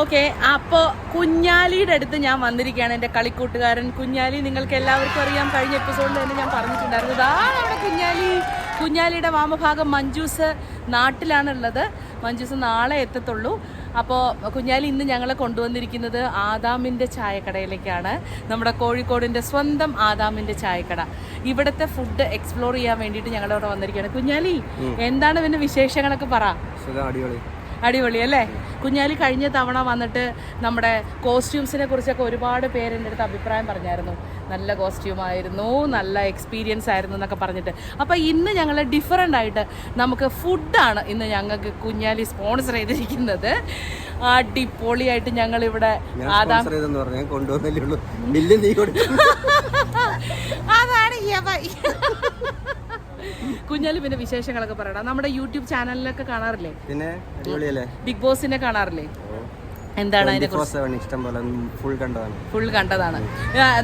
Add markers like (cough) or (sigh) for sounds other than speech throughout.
Okay അപ്പോൾ കുഞ്ഞാലിയുടെ അടുത്ത് ഞാൻ വന്നിരിക്കുകയാണ് എന്റെ കളിക്കൂട്ടുകാരൻ. കുഞ്ഞാലി നിങ്ങൾക്ക് എല്ലാവർക്കും അറിയാം കഴിഞ്ഞ എപ്പിസോഡിൽ തന്നെ ഞാൻ പറഞ്ഞിട്ടുണ്ടായിരുന്നു. ദാ അവിടെ കുഞ്ഞാലി. കുഞ്ഞാലിയുടെ വാമഭാഗം മഞ്ജൂസ് നാട്ടിലാണുള്ളത്. മഞ്ജൂസ് നാളെ എത്തത്തുള്ളൂ. അപ്പോൾ കുഞ്ഞാലി ഇന്ന് ഞങ്ങളെ കൊണ്ടുവന്നിരിക്കുന്നത് ആദാമിന്റെ ചായക്കടയിലേക്കാണ്. നമ്മുടെ കോഴിക്കോടിന്റെ സ്വന്തം ആദാമിന്റെ ചായക്കട. ഇവിടുത്തെ ഫുഡ് എക്സ്പ്ലോർ ചെയ്യാൻ വേണ്ടിയിട്ട് ഞങ്ങളവിടെ വന്നിരിക്കുകയാണ്. കുഞ്ഞാലി എന്താണ് പിന്നെ വിശേഷങ്ങളൊക്കെ പറ. അടിപൊളി. അടിപൊളി അല്ലേ? കുഞ്ഞാലി കഴിഞ്ഞ തവണ വന്നിട്ട് നമ്മുടെ കോസ്റ്റ്യൂംസിനെ കുറിച്ചൊക്കെ ഒരുപാട് പേര് എന്റെ അടുത്ത് അഭിപ്രായം പറഞ്ഞായിരുന്നു. നല്ല കോസ്റ്റ്യൂം ആയിരുന്നു നല്ല എക്സ്പീരിയൻസ് ആയിരുന്നു എന്നൊക്കെ പറഞ്ഞിട്ട്. അപ്പോൾ ഇന്ന് ഞങ്ങൾ ഡിഫറെന്റ് ആയിട്ട് നമുക്ക് ഫുഡാണ് ഇന്ന് ഞങ്ങൾക്ക് കുഞ്ഞാലി സ്പോൺസർ ചെയ്തിരിക്കുന്നത്. അടിപൊളിയായിട്ട് ഞങ്ങൾ ഇവിടെ ആദാം സ്പോൺസർ ചെയ്തെന്ന് പറഞ്ഞു ഞാൻ കൊണ്ടുവന്നല്ലേ ഉള്ളൂ ബില്ല് നീ കൊടുത്തു അതാണ് യവൈ. കുഞ്ഞാലി പിന്നെ വിശേഷങ്ങളൊക്കെ പറയണം. നമ്മുടെ യൂട്യൂബ് ചാനലിലൊക്കെ കാണാറില്ലേ? പിന്നെ? അടിപൊളിയല്ലേ? ബിഗ് ബോസിനെ കാണാറില്ലേ? എന്താണ് അതിനെ ഇഷ്ടം പോലെ ഫുൾ കണ്ടതാണ്. ഫുൾ കണ്ടതാണ്.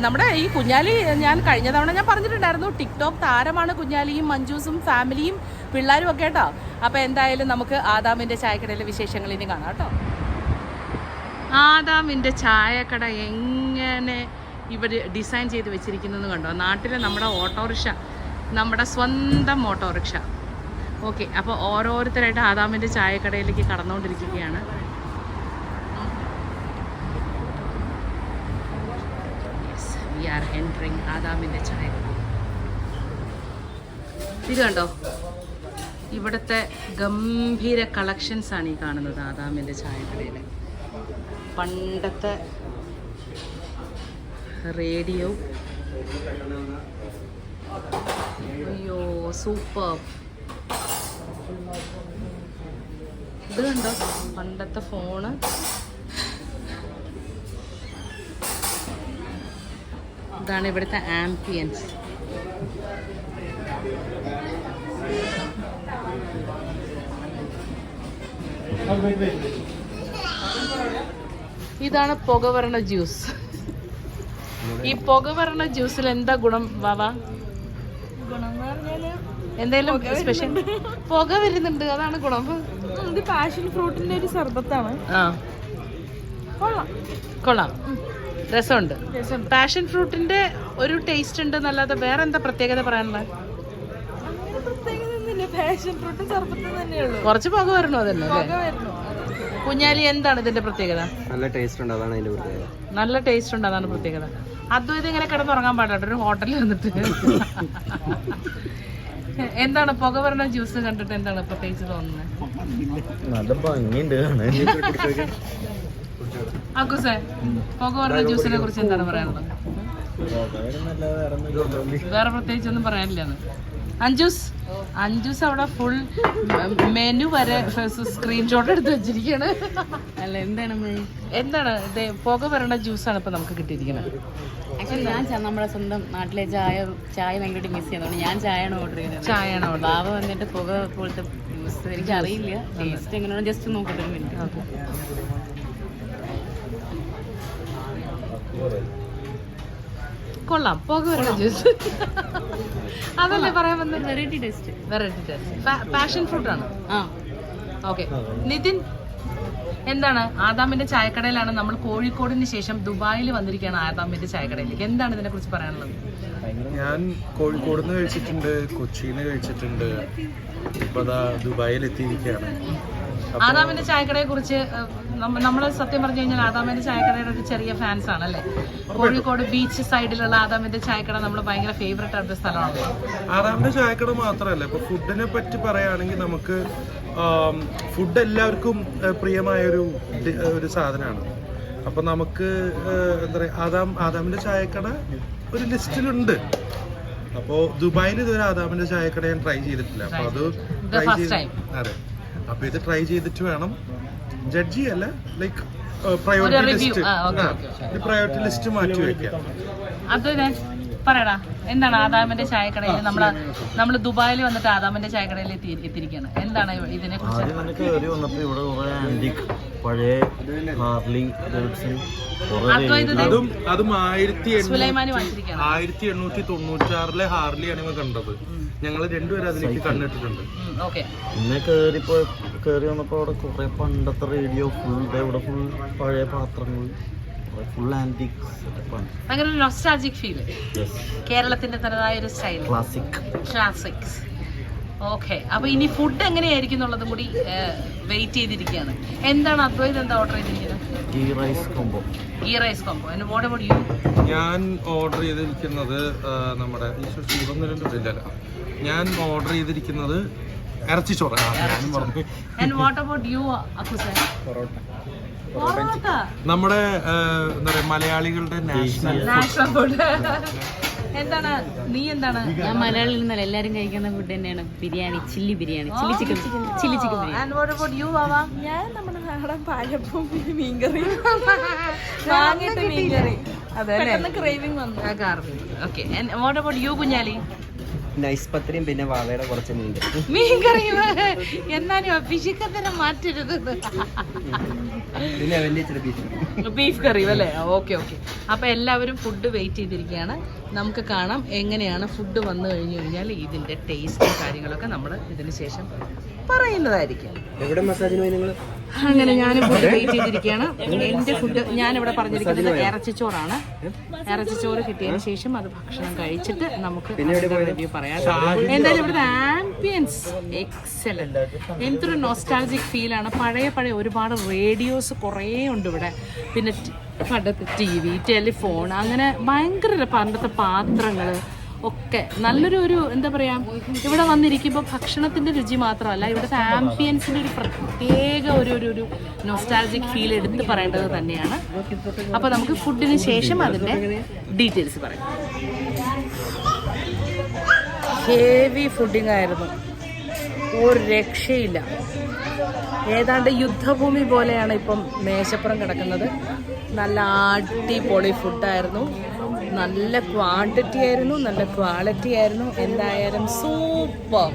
നമ്മുടെ ഈ കുഞ്ഞാലി ഞാൻ കഴിഞ്ഞ തവണ ഞാൻ പറഞ്ഞിട്ടുണ്ടായിരുന്നു ടിക്ടോക്ക് താരമാണ് കുഞ്ഞാലിയും മഞ്ജൂസും ഫാമിലിയും പിള്ളേരും ഒക്കെ കേട്ടോ. അപ്പൊ എന്തായാലും നമുക്ക് ആദാമിന്റെ ചായക്കടയിലെ വിശേഷങ്ങൾ ഇനി കാണാം കേട്ടോ. ആദാമിന്റെ ചായക്കട എങ്ങനെ ഇവർ ഡിസൈൻ ചെയ്ത് വെച്ചിരിക്കുന്നത് കണ്ടോ? നാട്ടിലെ നമ്മുടെ ഓട്ടോറിക്ഷ നമ്മുടെ സ്വന്തം ഓട്ടോറിക്ഷ. ഓക്കെ അപ്പോൾ ഓരോരുത്തരായിട്ട് ആദാമിന്റെ ചായക്കടയിലേക്ക് കടന്നുകൊണ്ടിരിക്കുകയാണ്. വി ആർ എൻട്രിങ് ആദാമിന്റെ ചായ ഇത് കണ്ടോ? ഇവിടുത്തെ ഗംഭീര കളക്ഷൻസ് ആണ് ഈ കാണുന്നത് ആദാമിന്റെ ചായക്കടയിൽ പണ്ടത്തെ റേഡിയോ. അയ്യോ സൂപ്പർ. ഇത് കണ്ടോ? പണ്ടത്തെ ഫോണ്. ഇതാണ് ഇവിടുത്തെ ആംബിയൻസ്. ഇതാണ് പുകവരണ ജ്യൂസ്. ഈ പുക വരണ ജ്യൂസിൽ എന്താ ഗുണം വാവാ? എന്തേലും സ്പെഷ്യൽ പുക വരുന്നുണ്ട് അതാണ് ഗുണം. ഇത് പാഷൻ ഫ്രൂട്ടിന്റെ ഒരു സർബത്താണ്. കൊള്ളാം. രസമുണ്ട്. പാഷൻ ഫ്രൂട്ടിന്റെ ഒരു ടേസ്റ്റ് ഉണ്ട് എന്നല്ലാതെ വേറെ എന്താ പ്രത്യേകത പറയാനുള്ളത് കുറച്ച് പുക വരണോ അതല്ലേ കുഞ്ഞാലി എന്താണ് ഇതിന്റെ പ്രത്യേകത? നല്ല ടേസ്റ്റ് ഉണ്ട് അതാണ് ഇതിന്റെ പ്രത്യേകത. നല്ല ടേസ്റ്റ് ഉണ്ട് അതാണ് പ്രത്യേകത. അദ്വൈതം ഇങ്ങനെ കിടന്നുറങ്ങാൻ പാടില്ല ഒരു ഹോട്ടലിൽ വന്നിട്ട് എന്താണ് പുക വരണ ജ്യൂസ് കണ്ടിട്ട് എന്താണ് പ്രത്യേകിച്ച് തോന്നുന്നത് നല്ല ഭംഗിയുണ്ട് അക്കുസേ പുക വരണ ജ്യൂസിനെ കുറിച്ച് എന്താണ് പറയാനുള്ളത്? വേറെ പ്രത്യേകിച്ച് ഒന്നും പറയാനില്ലെന്ന് അഞ്ജൂസ്. അഞ്ജൂസ് അവിടെ ഫുൾ മെനു വരെ സ്ക്രീൻഷോട്ട് എടുത്ത് വെച്ചിരിക്കുകയാണ് അല്ല എന്താണ് എന്താണ്? ഇത് പുക വരേണ്ട ജ്യൂസാണ് ഇപ്പൊ നമുക്ക് കിട്ടിയിരിക്കുന്നത്. ആക്ച്വലി ഞാൻ നമ്മുടെ സ്വന്തം നാട്ടിലെ ചായ ചായ ഭയങ്കരമായിട്ട് മിസ് ചെയ്യുന്നതുകൊണ്ട് ഞാൻ ചായയാണ് ഓർഡർ ചെയ്തത്. ചായയാണ് ഓർഡർ ബാബ വന്നിട്ട് പുക പോലത്തെ ജ്യൂസ് എനിക്ക് അറിയില്ല ടേസ്റ്റ് എങ്ങനെയാണ് ജസ്റ്റ് നോക്കട്ടെ ഒരു മിനിറ്റ് കൊള്ളാം. പോക വരണ ജ്യൂസ്. അതല്ലേ പറയാൻ വന്നത്? Variety taste variety taste passion fruit ആണ്. ഓക്കെ നിതിൻ എന്താണ്? ആദാമിന്റെ ചായക്കടയിലാണ് നമ്മൾ കോഴിക്കോടിന് ശേഷം ദുബായിൽ വന്നിരിക്കുകയാണ് ആദാമിന്റെ ചായക്കടയിലേക്ക്. എന്താണ് ഇതിനെ കുറിച്ച് പറയാനുള്ളത്? ഞാൻ കോഴിക്കോട് നിന്ന് കഴിച്ചിട്ടുണ്ട് കൊച്ചിയിൽ നിന്ന് കഴിച്ചിട്ടുണ്ട്. ഇപ്പൊ ദാ ദുബായിൽ എത്തിയിരിക്കുകയാണ് ആദാമിന്റെ ചായക്കടയെ കുറിച്ച് നമ്മൾ സത്യം പറഞ്ഞു കഴിഞ്ഞാൽ ആദാമിന്റെ ചായക്കടയുടെ ഒരു ചെറിയ ഫാൻസ് ആണ് അല്ലേ കോഴിക്കോട് ബീച്ച് സൈഡിലുള്ള ആദാമിന്റെ ചായക്കട നമ്മൾ ഭയങ്കര ഫേവറേറ്റ് ആയിട്ടുള്ള സ്ഥലമാണ്. ആദാമിന്റെ ചായക്കട മാത്രമല്ല ഇപ്പൊ ഫുഡിനെ പറ്റി പറയുകയാണെങ്കിൽ നമുക്ക് ഫുഡ് എല്ലാവർക്കും പ്രിയമായ ഒരു ഒരു സാധനമാണ്. അപ്പൊ നമുക്ക് എന്താ പറയാ ആദാം ആദാമിന്റെ ചായക്കട ഒരു ലിസ്റ്റിലുണ്ട്. അപ്പോ ദുബായിൽ ഇതുവരെ ആദാമിന്റെ ചായക്കട ഞാൻ ട്രൈ ചെയ്തിട്ടില്ല. അപ്പൊ അത് ട്രൈ ചെയ്ത് അതെ. അപ്പൊ ഇത് ട്രൈ ചെയ്തിട്ട് വേണം. ജഡ്ജി അല്ല like priority list priority list മാറ്റി വെക്കാം. പറയടാ എന്താണ് ആദാമിന്റെ ചായക്കടയിൽ നമ്മൾ നമ്മൾ ദുബായിൽ വന്നിട്ട് ആദാമിന്റെ ചായക്കടയിൽ എത്തി എത്തിയിരിക്കുകയാണ് എന്താണ് ഇതിനെ കുറിച്ച് ആദ്യം തന്നെ കയറി വന്നപ്പോൾ ഇവിടെ കുറെ ആന്റിക് പഴയ ഹാർലി ഡേവിഡ്സൺ കുറെ അതും അതും ആയിരത്തി എണ്ണൂറ്റി സുലൈമാനി വാങ്ങിച്ചിരിക്കുകയാണ്. ആയിരത്തി എണ്ണൂറ്റി തൊണ്ണൂറ്റാറിലെ ഹാർലിയാണ് ഇവ കണ്ടത്. ഞങ്ങൾ രണ്ടുപേരും അതിലേക്ക് കണ്ടിട്ടുണ്ട് ഓക്കെ. പിന്നെ കയറിപ്പോ കേറി വന്നപ്പോ അവിടെ കുറെ പണ്ടത്തെ റേഡിയോ ഫുൾ ഇവിടെ ഫുൾ പഴയ പാത്രങ്ങൾ ഫുൾ ഭയങ്കര നൊസ്റ്റാജിക് ഫീൽ കേരളത്തിന്റെ തനതായ ഒരു സ്റ്റൈൽ ക്ലാസിക് ക്ലാസിക്സ് ഓക്കെ അപ്പൊ ഇനി ഫുഡ് എങ്ങനെയായിരിക്കും എന്നുള്ളതും കൂടി വെയിറ്റ് ചെയ്തിരിക്കുകയാണ്. എന്താണ് അദ്വൈത് എന്താ ഓർഡർ ചെയ്തിരിക്കുന്നത്? Ghee rice combo ghee rice combo and what about you? ഞാൻ ഓർഡർ ചെയ്തിരിക്കുന്നത് നമ്മുടെ ഞാൻ ഓർഡർ ചെയ്തിരിക്കുന്നത് ഇറച്ചിച്ചോറ്. ഞാൻ ഞാനും പറഞ്ഞു and what about you അക്കുസ parotta. നമ്മുടെ എന്താ പറയാ മലയാളികളുടെ നാഷണൽ എന്താണ്? നീ എന്താണ്? ഞാൻ മലയാളിയിൽ നിന്നല്ല എല്ലാരും കഴിക്കുന്ന ഫുഡ് തന്നെയാണ്. Biryani chilli biryani chilli chicken chilli chicken biryani. and what about you വാവ? ഞാൻ നമ്മുടെ നാടൻ പാലപ്പും മീൻകറി. (laughs) വാങ്ങിയിട്ട് മീൻകറി. പെട്ടെന്ന് ക്രേവിംഗ് വന്നു. Okay what about you Kunjali? Nice പത്രിയും പിന്നെ വാവയുടെ കുറച്ച് മീൻ മീൻകറി എന്നാലും അഭിഷേകത്തിനെ മാറ്റരുത്. പിന്നെ ഇച്ചിരി ബീഫ് ബീഫ് കറി അല്ലേ? ഓക്കെ ഓക്കെ അപ്പോൾ എല്ലാവരും ഫുഡ് വെയിറ്റ് ചെയ്തിരിക്കുകയാണ്. നമുക്ക് കാണാം എങ്ങനെയാണ് ഫുഡ് വന്നു കഴിഞ്ഞു കഴിഞ്ഞാൽ ഇതിന്റെ ടേസ്റ്റും കാര്യങ്ങളൊക്കെ നമ്മൾ ഇതിന് ശേഷം പറയുന്നതായിരിക്കും. എവിടെ മസാജിന് പോയി നിങ്ങൾ അങ്ങനെ ഞാൻ ഫുഡ് വെയിറ്റ് ചെയ്തിരിക്കുകയാണ്. എന്റെ ഫുഡ് ഞാൻ ഞാനിവിടെ പറഞ്ഞിരിക്കുന്നത് ഇറച്ചിച്ചോറാണ് ഇറച്ചിച്ചോറ് കിട്ടിയതിന് ശേഷം അത് ഭക്ഷണം കഴിച്ചിട്ട് നമുക്ക് റിവ്യൂ പറയാം. എന്തായാലും ഇവിടുത്തെ ആംബിയൻസ് എക്സലന്റ് എന്തൊരു നോസ്റ്റാൾജിക് ഫീലാണ് പഴയ പഴയ ഒരുപാട് റേഡിയോസ് കുറേ ഉണ്ട് ഇവിടെ. പിന്നെ പണ്ടത്തെ ടി വി ടെലിഫോൺ അങ്ങനെ ഭയങ്കര പണ്ടത്തെ പാത്രങ്ങൾ ഒക്കെ. നല്ലൊരു ഒരു എന്താ പറയാ ഇവിടെ വന്നിരിക്കുമ്പോൾ ഭക്ഷണത്തിന്റെ രുചി മാത്രമല്ല ഇവിടുത്തെ ആംബിയൻസിന്റെ ഒരു പ്രത്യേക ഒരു ഒരു ഒരു നൊസ്റ്റാൾജിക് ഫീൽ എടുത്ത് പറയേണ്ടത് തന്നെയാണ്. അപ്പോൾ നമുക്ക് ഫുഡിന് ശേഷം അതിന്റെ ഡീറ്റെയിൽസ് പറയാം. ഹേവി ഫുഡിങ് ആയിരുന്നു. ഒരു രക്ഷയില്ല. ഏതാണ്ട് യുദ്ധഭൂമി പോലെയാണ് ഇപ്പം മേശപ്പുറം കിടക്കുന്നത്. നല്ല അടിപൊളി ഫുഡായിരുന്നു നല്ല ക്വാണ്ടിറ്റി ആയിരുന്നു നല്ല ക്വാളിറ്റി ആയിരുന്നു. എന്തായാലും സൂപ്പർ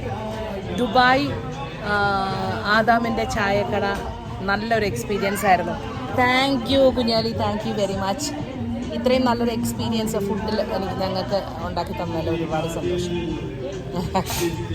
ദുബായ് ആദാമിന്റെ ചായക്കട നല്ലൊരു എക്സ്പീരിയൻസ് ആയിരുന്നു. Thank you Kunjali. Thank you very much ഇത്രയും നല്ലൊരു എക്സ്പീരിയൻസ് ഫുഡിൽ എനിക്ക് ഞങ്ങൾക്ക് ഉണ്ടാക്കി തന്നാലും ഒരുപാട് സന്തോഷം. (laughs)